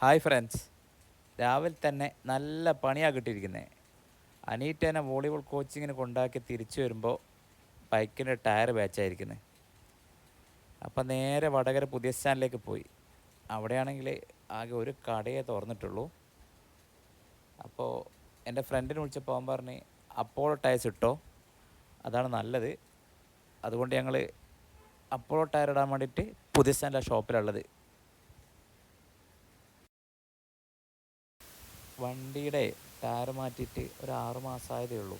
Hi friends രാവിലെ തന്നെ നല്ല പണിയാണ് കിട്ടിയിരിക്കുന്നത് അനീറ്റേനെ വോളിബോൾ കോച്ചിങ്ങിന് കൊണ്ടാക്കി തിരിച്ചു വരുമ്പോൾ ബൈക്കിന്റെ ടയർ ബാച്ചായിരിക്കുന്നത് അപ്പം നേരെ വടകര പുതിയ സ്റ്റാൻഡിലേക്ക് പോയി. അവിടെയാണെങ്കിൽ ആകെ ഒരു കടയെ തുറന്നിട്ടുള്ളൂ. അപ്പോൾ എന്റെ ഫ്രണ്ടിനെ വിളിച്ചപ്പോൾ അവൻ പറഞ്ഞ് അപ്പോളോ ടയർസ് ഇട്ടോ? അതാണ് നല്ലത്. അതുകൊണ്ട് ഞങ്ങൾ അപ്പോളോ ടയർ ഇടാൻ വേണ്ടിയിട്ട് പുതിയ സ്റ്റാൻഡിലെ ഷോപ്പിലുള്ളത്. വണ്ടിയുടെ ടയർ മാറ്റിയിട്ട് ഒരു ആറ് മാസമായതേ ഉള്ളൂ.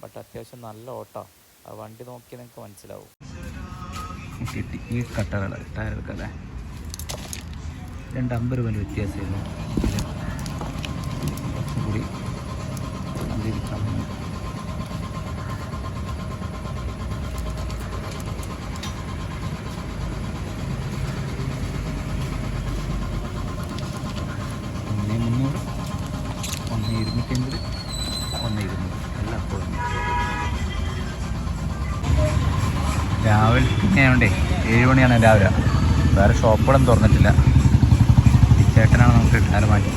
ബട്ട് അത്യാവശ്യം നല്ല ഓട്ടോ. ആ വണ്ടി നോക്കി നിങ്ങൾക്ക് മനസ്സിലാവും. കിട്ടി. ഈ കട്ടറുകൾ ടയർ എടുക്കല്ലേ? രണ്ട് അമ്പത് രൂപ വ്യത്യാസമായിരുന്നു. കുറച്ചും കൂടി ഒന്ന് മുന്നൂറ് ഒന്ന് ഇരുന്നൂറ്റി അമ്പത് ഒന്ന് എല്ലാം രാവിലെ ആയതുകൊണ്ടേ ഏഴ് മണിയാണ് രാവിലെ. വേറെ ഷോപ്പുകളും തുറന്നിട്ടില്ല. ചേട്ടനാണ് നമുക്ക് മാറ്റി.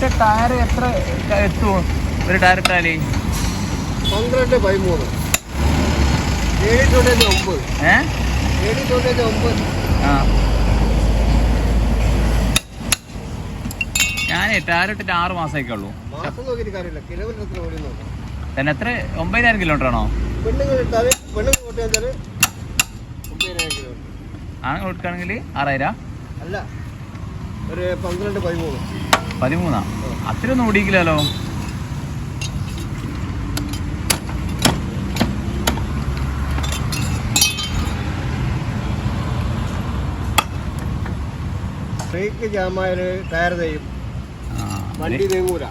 ഏട്ടാ ടയർ എത്ര എത്തുമോ ഒരു ടയർ ഇട്ടാലേ പന്ത്രണ്ട് പതിമൂന്ന് ഏഴ് തൊണ്ണൂറ്റി ഒമ്പത്. ഏഹ് ഏഴ് തൊണ്ണൂറ്റി ഒമ്പത്. ആ. ഞാനേ ടയർ ഇട്ടിട്ട് ആറ് മാസമൊക്കെ ഉള്ളൂ. മാസം നോക്കിയിട്ട് കാര്യമില്ല. കിലോമീറ്റർ എത്ര ഓടി നോക്കാം. തന്നെ എത്ര? ഒമ്പതിനായിരം കിലോമീറ്റർ ആണോ? ആണെങ്കിൽ കൊടുക്കുകയാണെങ്കിൽ ആറായിരം? അല്ല. ഒരു പന്ത്രണ്ട് പതിമൂന്ന് പതിമൂന്നാ. അത്രയൊന്നും ഓടിക്കില്ലല്ലോ ബ്രേക്ക് ജാമായിട്ട് ടയർ തയ്യും ആ, വണ്ടി തെങ്ങൂല.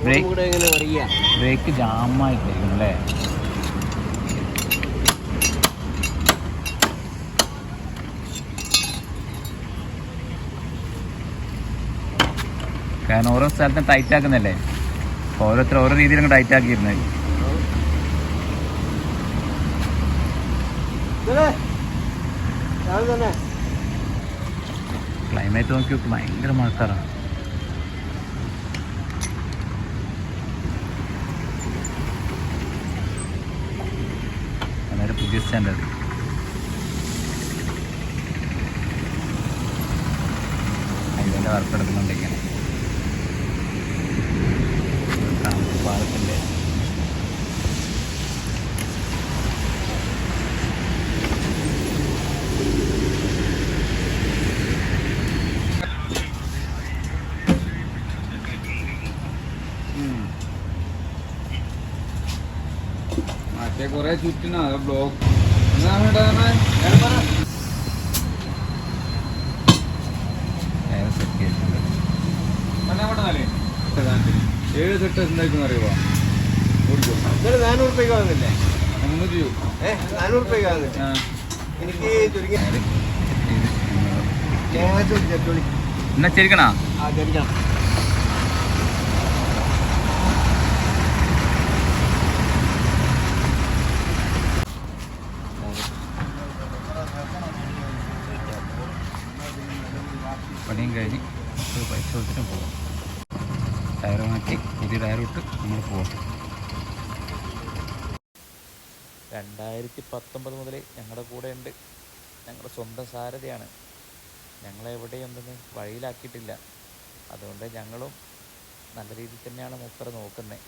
ബ്രേക്ക്- ജാമായിട്ടായിരിക്കും അല്ലേ? കാരണം ഓരോ സ്ഥലത്തും ടൈറ്റ് ആക്കുന്നല്ലേ? ഓരോരുത്തർ ഓരോ രീതിയിലും ടൈറ്റ് ആക്കിയിരുന്നത് തന്നെ. ക്ലൈമറ്റ് നോക്കി ഭയങ്കര മഴക്കാറാണ് അന്നേരം പുതിയ സ്റ്റാൻഡേർഡ് അതിന്റെ വർക്ക് എടുക്കുന്നുണ്ടെങ്കിൽ. പാലത്തിന്റെ. മറ്റേ കൊറേ ചുറ്റിനാ ബ്ലോക്ക് എന്താണ് സെറ്റ് ചെയ്തിട്ടുണ്ട് ഏഴ് സെറ്റ് എന്തായിരിക്കും അറിയുമോ ഓടിക്കോ. ഇന്നലെ നാനൂറ് റുപ്യക്ക് വാങ്ങുന്നില്ലേ? മുന്നൂറ്റി ഏഹ് നാനൂറ് വാങ്ങുന്നില്ല? എനിക്ക് ചുരുങ്ങി തേങ്ങാച്ചോളി എന്നാ ആ ചരിക്കണം. പണിയും കഴിഞ്ഞ് പൈസ കൊടുത്തിട്ട് പോകും ടയർ മാറ്റി പുതിയ ടയർ ഇട്ട് നമ്മൾ പോകും രണ്ടായിരത്തി പത്തൊമ്പത് മുതൽ ഞങ്ങളുടെ കൂടെ ഉണ്ട് ഞങ്ങളുടെ സ്വന്തം സാരഥിയാണ്. ഞങ്ങളെ എവിടെയും വഴിയിലാക്കിയിട്ടില്ല. അതുകൊണ്ട് ഞങ്ങളും നല്ല രീതിയിൽ തന്നെയാണ് മൂപ്പർ നോക്കുന്നത്